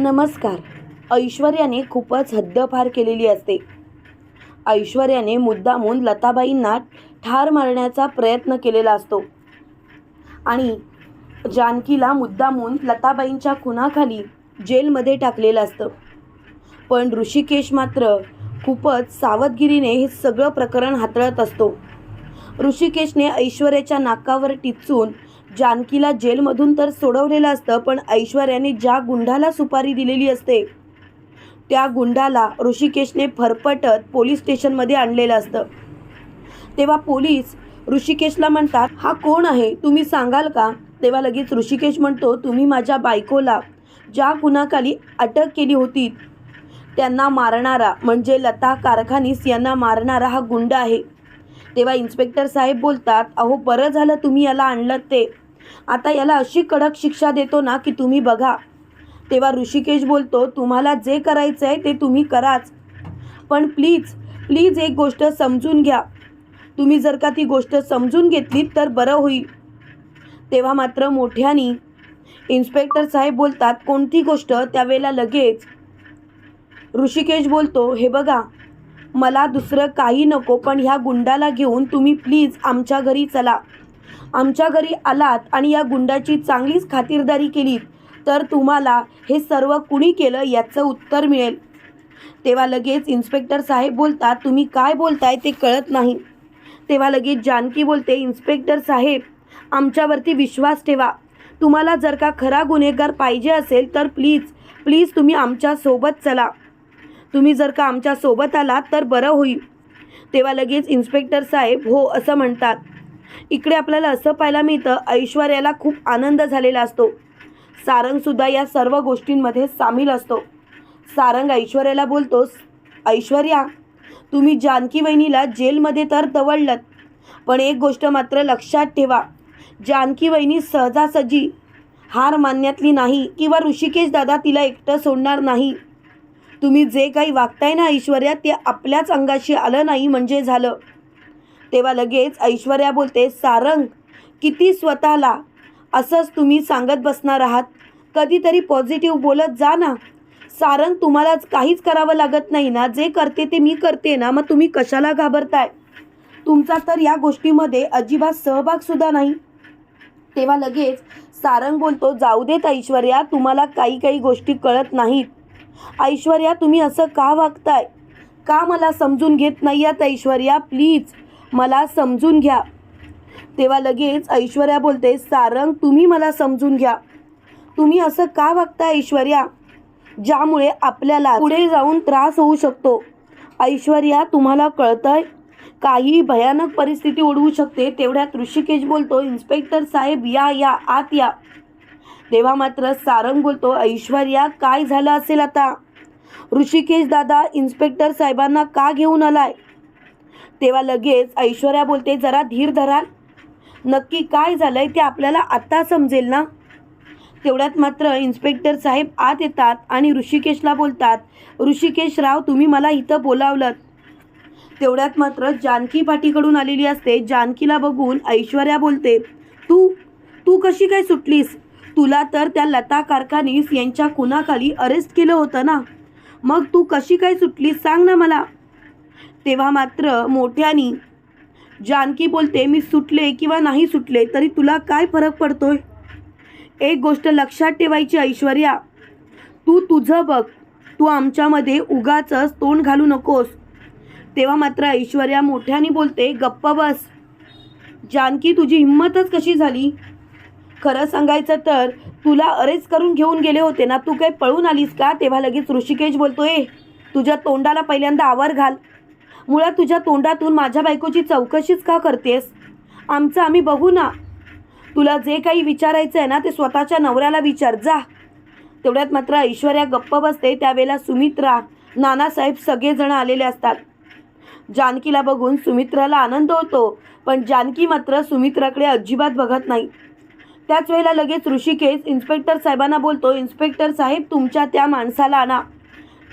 नमस्कार. ऐश्वर्याने खूपच हद्दपार केलेली असते. ऐश्वर्याने मुद्दामून लताबाईंना ठार मारण्याचा प्रयत्न केलेला असतो. आणि जानकीला मुद्दामून लताबाईंच्या खुनाखाली जेलमध्ये टाकलेलं असतं. पण ऋषिकेश मात्र खूपच सावधगिरीने हे सगळं प्रकरण हाताळत असतो. ऋषिकेशने ऐश्वर्याच्या नाकावर टिचून जानकीला जेलमधून तर सोडवलेलं असतं पण ऐश्वर्याने ज्या गुंडाला सुपारी दिलेली असते त्या गुंडाला ऋषिकेशने फरफटत पोलीस स्टेशनमध्ये आणलेलं असतं. तेव्हा पोलीस ऋषिकेशला म्हणतात हा कोण आहे? तुम्ही सांगाल का? तेव्हा लगेच ऋषिकेश म्हणतो तुम्ही माझ्या बायकोला ज्या गुन्हाखाली अटक केली होती त्यांना मारणारा म्हणजे लता कारखानीस यांना मारणारा हा गुंड आहे. तेव्हा इन्स्पेक्टर साहेब बोलतात अहो बरं झालं तुम्ही याला आणलं ते. आता याला अशी कडक शिक्षा देतो ना की तुम्ही बघा. तेव्हा ऋषिकेश बोलतो तुम्हाला जे करायचं आहे ते तुम्ही कराच. पण प्लीज प्लीज एक गोष्ट समजून घ्या. तुम्ही जर का ती गोष्ट समजून घेतलीत तर बरं होईल. तेव्हा मात्र मोठ्यानी इन्स्पेक्टर साहेब बोलतात कोणती गोष्ट? त्यावेळेला लगेच ऋषिकेश बोलतो हे बघा मला दुसरं काही नको पण ह्या गुंडाला घेऊन तुम्ही प्लीज आमच्या घरी चला. आमच्या घरी आलात आणि या गुंडाची चांगलीच खातिरदारी केलीत तर तुम्हाला हे सर्व कुणी केलं याचं उत्तर मिळेल. तेव्हा लगेच इन्स्पेक्टर साहेब बोलतात तुम्ही काय बोलताय ते कळत नाही. तेव्हा लगेच जानकी बोलते इन्स्पेक्टर साहेब आमच्यावरती विश्वास ठेवा. तुम्हाला जर का खरा गुन्हेगार पाहिजे असेल तर प्लीज प्लीज तुम्ही आमच्यासोबत चला. तुम्ही जर का आमच्यासोबत आलात तर बरं होईल. तेव्हा लगेच इन्स्पेक्टर साहेब हो असं म्हणतात. इकडे आपल्याला असं पाहायला मिळतं ऐश्वर्याला खूप आनंद झालेला असतो. सारंगसुद्धा या सर्व गोष्टींमध्ये सामील असतो. सारंग ऐश्वर्याला बोलतोस ऐश्वर्या तुम्ही जानकी वहिनीला जेलमध्ये तर दवडलत पण एक गोष्ट मात्र लक्षात ठेवा. जानकी वहिनी सहजासहजी हार मानण्यातली नाही किंवा ऋषिकेश दादा तिला एकटं सोडणार नाही. तुम्ही जे काही वागताय ना ऐश्वर्या ते आपल्याच अंगाशी आलं नाही म्हणजे झालं. तेव्हा लगेच ऐश्वर्या बोलते सारंग किती स्वतःला असंच तुम्ही सांगत बसणार आहात? कधीतरी पॉझिटिव्ह बोलत जा ना. सारंग तुम्हालाच काहीच करावं लागत नाही ना. जे करते ते मी करते ना. मग तुम्ही कशाला घाबरताय? तुमचा तर या गोष्टीमध्ये अजिबात सहभागसुद्धा नाही. तेव्हा लगेच सारंग बोलतो जाऊ देत ऐश्वर्या तुम्हाला काही काही गोष्टी कळत नाहीत. ऐश्वर्या तुम्ही असं का वागताय? का मला समजून घेत नाही आहात ऐश्वर्या? प्लीज मला समजून घ्या. तेव्हा लगेच ऐश्वर्या बोलते सारंग तुम्ही मला समजून घ्या. तुम्ही असं का वागता ऐश्वर्या? ज्यामुळे आपल्याला पुढे जाऊन त्रास होऊ शकतो. ऐश्वर्या तुम्हाला कळतंय? काही भयानक परिस्थिती ओढवू शकते. तेवढ्यात ऋषिकेश बोलतो इन्स्पेक्टर साहेब या या आत या. तेव्हा मात्र सारंग बोलतो ऐश्वर्या काय झालं असेल आता? ऋषिकेश दादा इन्स्पेक्टर साहेबांना का घेऊन आलाय? तेव्हा लगेच ऐश्वर्या बोलते जरा धीर धराल. नक्की काय झालंय ते आपल्याला आत्ता समजेल ना? तेवढ्यात मात्र इन्स्पेक्टर साहेब आत येतात आणि ऋषिकेशला बोलतात ऋषिकेश राव तुम्ही मला इथं बोलावलं तेवढ्यात मात्र जानकी पाठीकडून आलेली असते. जानकीला बघून ऐश्वर्या बोलते तू तू कशी काय सुटलीस? तुला तर त्या लता कारखानीस यांच्या खुनाखाली अरेस्ट केलं होतं ना? मग तू कशी काय सुटलीस? सांग ना मला. तेव्हा मात्र मोठ्यानी जानकी बोलते मी सुटले किंवा नाही सुटले तरी तुला काय फरक पडतोय? एक गोष्ट लक्षात ठेवायची ऐश्वर्या तू तुझं बघ तू आमच्यामध्ये उगाच तोंड घालू नकोस. तेव्हा मात्र ऐश्वर्या मोठ्याने बोलते गप्प बस. जानकी तुझी हिंमतच कशी झाली? खरं सांगायचं तर तुला अरेच करून घेऊन गेले होते ना तू काय पळून आलीस का? तेव्हा लगेच ऋषिकेश बोलतोय तुझ्या तोंडाला पहिल्यांदा आवर घाल. मुळात तुझ्या तोंडातून माझ्या बायकोची चौकशीच का करतेस? आमचं आम्ही बघू ना. तुला जे काही विचारायचं आहे ना ते स्वतःच्या नवऱ्याला विचार. जा. तेवढ्यात मात्र ऐश्वर्या गप्प बसते. त्यावेळेला सुमित्रा नानासाहेब सगळेजण आलेले असतात. जानकीला बघून सुमित्राला आनंद होतो पण जानकी मात्र सुमित्राकडे अजिबात बघत नाही. त्याच वेळेला लगेच ऋषिकेश इन्स्पेक्टर साहेबांना बोलतो इन्स्पेक्टर साहेब तुमच्या त्या माणसाला आणा.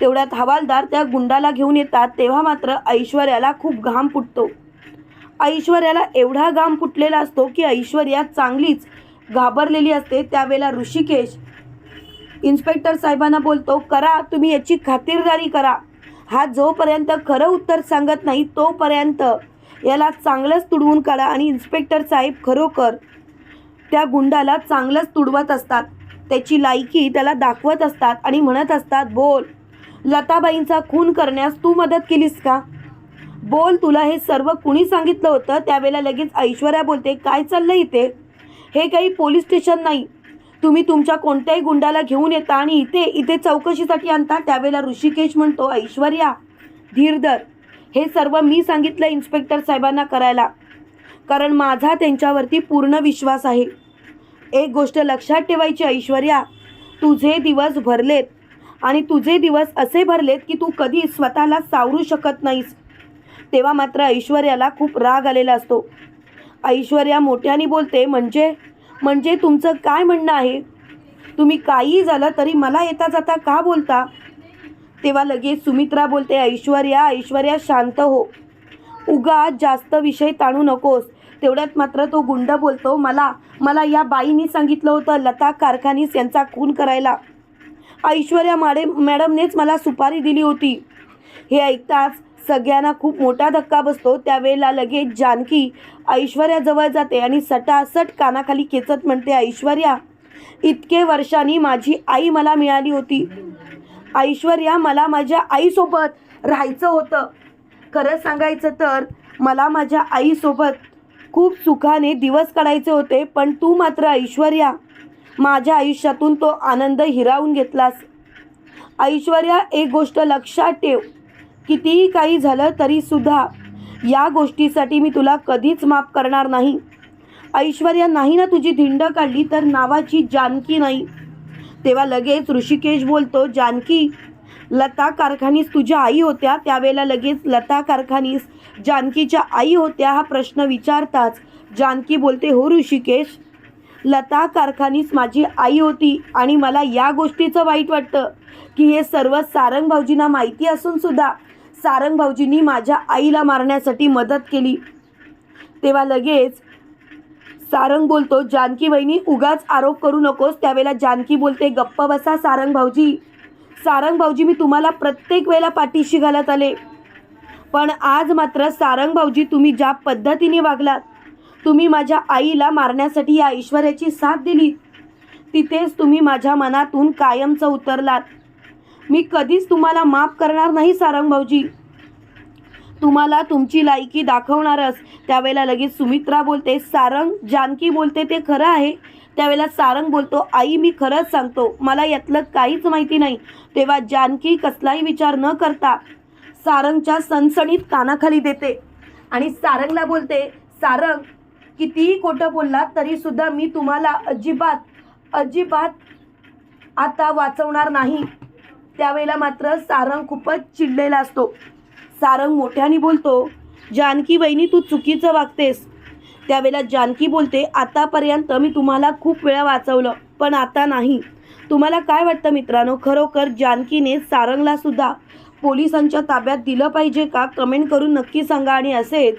तेवढ्यात हवालदार त्या गुंडाला घेऊन येतात तेव्हा मात्र ऐश्वर्याला खूप घाम फुटतो. ऐश्वर्याला एवढा घाम फुटलेला असतो की ऐश्वर्या चांगलीच घाबरलेली असते. त्यावेळेला ऋषिकेश इन्स्पेक्टर साहेबांना बोलतो करा तुम्ही याची खातिरदारी करा. हा जोपर्यंत खरं उत्तर सांगत नाही तोपर्यंत याला चांगलंच तुडवून काढा आणि इन्स्पेक्टर साहेब खरोखर त्या गुंडाला चांगलंच तुडवत असतात. त्याची लायकी त्याला दाखवत असतात आणि म्हणत असतात बोल लताबाईंचा खून करण्यास तू मदत केलीस का? बोल तुला हे सर्व कुणी सांगितलं होतं? त्यावेळेला लगेच ऐश्वर्या बोलते काय चाललं इथे? हे काही पोलीस स्टेशन नाही. तुम्ही तुमच्या कोणत्याही गुंडाला घेऊन येता आणि इथे इथे चौकशीसाठी आणता. त्यावेळेला ऋषिकेश म्हणतो ऐश्वर्या धीरधर. हे सर्व मी सांगितलं इन्स्पेक्टर साहेबांना करायला. कारण माझा त्यांच्यावरती पूर्ण विश्वास आहे. एक गोष्ट लक्षात ठेवायची ऐश्वर्या. तुझे दिवस भरलेत. आणि तुझे दिवस असे भरलेत की तू कधी स्वतःला सावरू शकत नाहीस. तेव्हा मात्र ऐश्वर्याला खूप राग आलेला असतो. ऐश्वर्या मोठ्याने बोलते म्हणजे? म्हणजे तुमचं काय म्हणणं आहे? तुम्ही काहीही झालं तरी मला येता जाता का बोलता? तेव्हा लगेच सुमित्रा बोलते ऐश्वर्या ऐश्वर्या शांत हो. उगा जास्त विषय ताणू नकोस. तेवढ्यात मात्र तो गुंड बोलतो मला मला या बाईंनी सांगितलं होतं लता कारखानीस यांचा खून करायला. ऐश्वर्या माडे मॅडमनेच मला सुपारी दिली होती. हे ऐकताच सगळ्यांना खूप मोठा धक्का बसतो. त्यावेळेला लगेच जानकी ऐश्वर्याजवळ जाते आणि सटासट कानाखाली खेचत म्हणते ऐश्वर्या इतके वर्षांनी माझी आई मला मिळाली होती. ऐश्वर्या मला माझ्या आईसोबत राहायचं होतं. खरं सांगायचं तर मला माझ्या आईसोबत खूप सुखाने दिवस काढायचे होते पण तू मात्र ऐश्वर्या माझ्या आयुष्यातून तो आनंद हिरावून घेतलास. ऐश्वर्या एक गोष्ट लक्षात ठेव. कितीही काही झालं तरीसुद्धा या गोष्टीसाठी मी तुला कधीच माफ करणार नाही. ऐश्वर्या नाही ना तुझी धिंड काढली तर नावाची जानकी नाही. तेव्हा लगेच ऋषिकेश बोलतो जानकी लता कारखानीस तुझ्या आई होत्या. त्यावेळेला लगेच लता कारखानीस जानकीच्या आई होत्या हा प्रश्न विचारताच. जानकी बोलते हो ऋषिकेश लता कारखानीस माझी आई होती आणि मला या गोष्टीचं वाईट वाटतं. की हे सर्व सारंग भाऊजींना माहिती असून सुद्धा सारंग भाऊजींनी माझ्या आईला मारण्यासाठी मदत केली. तेव्हा लगेच सारंग बोलतो जानकी वहिनी उगाच आरोप करू नकोस. त्यावेळेला जानकी बोलते गप्प बसा सारंग भाऊजी. सारंग भाऊजी मी तुम्हाला प्रत्येक वेळेला पाठीशी घालत आले. पण आज मात्र सारंग भाऊजी तुम्ही ज्या पद्धतीने वागलात तुम्ही माझ्या आईला मारण्यासाठी या ऐश्वर्याची साथ दिली. तिथेच तुम्ही माझ्या मनातून कायमचं उतरलात. मी कधीच तुम्हाला माफ करणार नाही सारंग भाऊजी. तुम्हाला तुमची लायकी दाखवणारच. त्यावेळेला लगेच सुमित्रा बोलते सारंग जानकी बोलते ते खरं आहे. त्यावेळेला सारंग बोलतो आई मी खरंच सांगतो मला यातलं काहीच माहिती नाही. तेव्हा जानकी कसलाही विचार न करता सारंगच्या सणसणीत कानाखाली देते आणि सारंगला बोलते सारंग कितीही खोटं बोललात तरीसुद्धा मी तुम्हाला अजिबात अजिबात आता वाचवणार नाही. त्यावेळेला मात्र सारंग खूपच चिडलेला असतो. सारंग मोठ्याने बोलतो जानकी वहिनी तू चुकीचं वागतेस. त्यावेळेला जानकी बोलते आतापर्यंत मी तुम्हाला खूप वेळा वाचवलं पण आता नाही. तुम्हाला काय वाटतं मित्रांनो? खरोखर जानकीने सारंगला सुद्धा पोलिसांच्या ताब्यात दिलं पाहिजे का? कमेंट करून नक्की सांगा आणि असेच